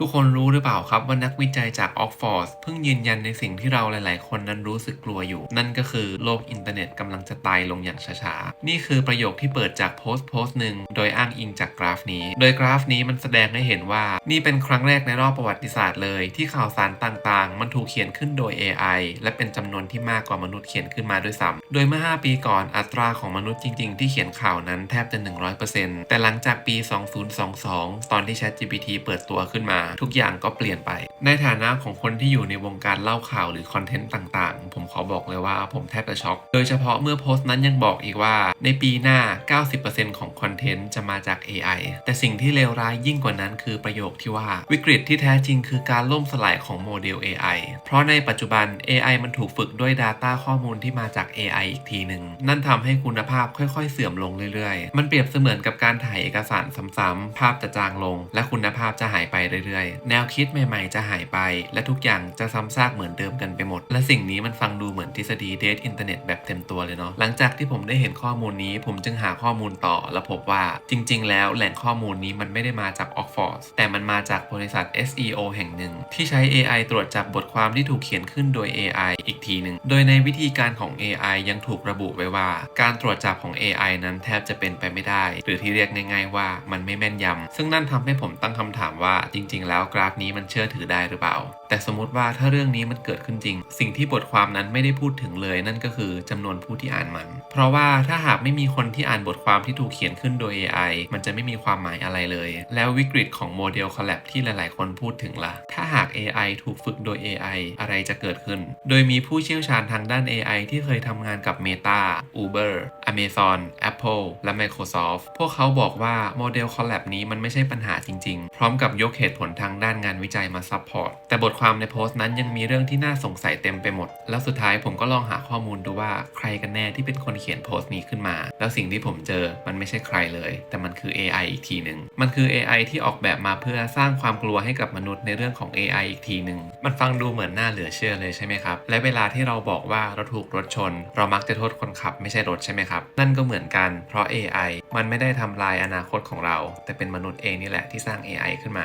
ทุกคนรู้หรือเปล่าครับว่านักวิจัยจากออกฟอร์ดเพิ่งยืนยันในสิ่งที่เราหลาย ๆ คนนั้นรู้สึกกลัวอยู่ นั่นก็คือโลกอินเทอร์เน็ตกำลังจะตายลงอย่างช้าๆ นี่คือประโยคที่เปิดจากโพสต์โพสต์หนึ่งโดยอ้างอิงจากกราฟนี้ โดยกราฟนี้มันแสดงให้เห็นว่า นี่เป็นครั้งแรกในรอบประวัติศาสตร์เลย ที่ข่าวสารต่าง ๆ มันถูกเขียนขึ้นโดย AI และเป็นจำนวนที่มากกว่ามนุษย์เขียนขึ้นมาด้วยซ้ำโดยเมื่อ 5 ปีก่อนอัตราของมนุษย์จริง ๆ ที่เขียนข่าวนั้นแทบจะ100%แต่หลังจากปี 2022 ตอนที่ ChatGPT เปิดตัวขึ้นมาทุกอย่างก็เปลี่ยนไป ในฐานะของคนที่อยู่ในวงการเล่าข่าวหรือคอนเทนต์ต่างๆ ผมขอบอกเลยว่าผมแทบจะช็อก โดยเฉพาะเมื่อโพสต์นั้นยังบอกอีกว่า ในปีหน้า 90%ของคอนเทนต์จะมาจาก AI แต่สิ่งที่เลวร้ายยิ่งกว่านั้นคือประโยคที่ว่าวิกฤตที่แท้จริงคือการล่มสลายของโมเดล AI เพราะในปัจจุบัน AI มันถูกฝึกด้วย Data ข้อมูลที่มาจาก AI อีกทีหนึ่งนั่นทำให้คุณภาพค่อยๆ เสื่อมลงเรื่อยๆ มันเปรียบเสมือนกับการถ่ายเอกสารซ้ำๆภาพจะจางลง และคุณภาพจะหายไปเรื่อยๆแนวคิดใหม่ๆ จะหายไป และทุกอย่างจะซ้ำซากเหมือนเดิมกันไปหมด และสิ่งนี้มันฟังดูเหมือนทฤษฎีเดทอินเทอร์เน็ตแบบเต็มตัวเลยเนาะหลังจากที่ผมได้เห็นข้อมูลนี้ ผมจึงหาข้อมูลต่อ และพบว่าจริง ๆ แล้วแหล่งข้อมูลนี้มันไม่ได้มาจากออกฟอร์ดแต่มันมาจากบริษัท SEO แห่งหนึ่ง ที่ใช้ AI ตรวจจับบทความที่ถูกเขียนขึ้นโดย AI อีกทีหนึ่งโดยในวิธีการของ AI ยังถูกระบุไว้ว่า การตรวจจับของ AI นั้นแทบจะเป็นไปไม่ได้ หรือที่เรียกง่ายๆว่ามันไม่แม่นยำซึ่งนั่นทำให้ผมตั้งคำถามว่าจริง ๆแล้วกราฟนี้มันเชื่อถือได้หรือเปล่า แต่สมมติว่าถ้าเรื่องนี้มันเกิดขึ้นจริง สิ่งที่บทความนั้นไม่ได้พูดถึงเลยนั่นก็คือจำนวนผู้ที่อ่านมัน เพราะว่าถ้าหากไม่มีคนที่อ่านบทความที่ถูกเขียนขึ้นโดย AI มันจะไม่มีความหมายอะไรเลย แล้ววิกฤตของโมเดลคอลแลบที่หลาย ๆ คนพูดถึงล่ะ ถ้าหาก AI ถูกฝึกโดย AI อะไรจะเกิดขึ้น โดยมีผู้เชี่ยวชาญทางด้าน AI ที่เคยทำงานกับ Meta Uber Amazon Apple และ Microsoft พวกเขาบอกว่าโมเดลคอลแลบนี้มันไม่ใช่ปัญหาจริง ๆ พร้อมกับยกเหตุผลทางด้านงานวิจัยมาซัพพอร์ต แต่บทความในโพสต์นั้นยังมีเรื่องที่น่าสงสัยเต็มไปหมด แล้วสุดท้ายผมก็ลองหาข้อมูลดูว่าใครกันแน่ที่เป็นคนเขียนโพสต์นี้ขึ้นมา แล้วสิ่งที่ผมเจอมันไม่ใช่ใครเลย แต่มันคือ AI อีกทีหนึ่งมันคือ AI ที่ออกแบบมาเพื่อสร้างความกลัวให้กับมนุษย์ในเรื่องของ AI อีกทีหนึ่งมันฟังดูเหมือนน่าเหลือเชื่อเลยใช่ไหมครับ และเวลาที่เราบอกว่าเราถูกรถชน เรามักจะโทษคนขับไม่ใช่รถใช่ไหมครับ นั่นก็เหมือนกัน เพราะ AI มันไม่ได้ทำลายอนาคตของเรา แต่เป็นมนุษย์เองนี่แหละที่สร้าง AI ขึ้นมา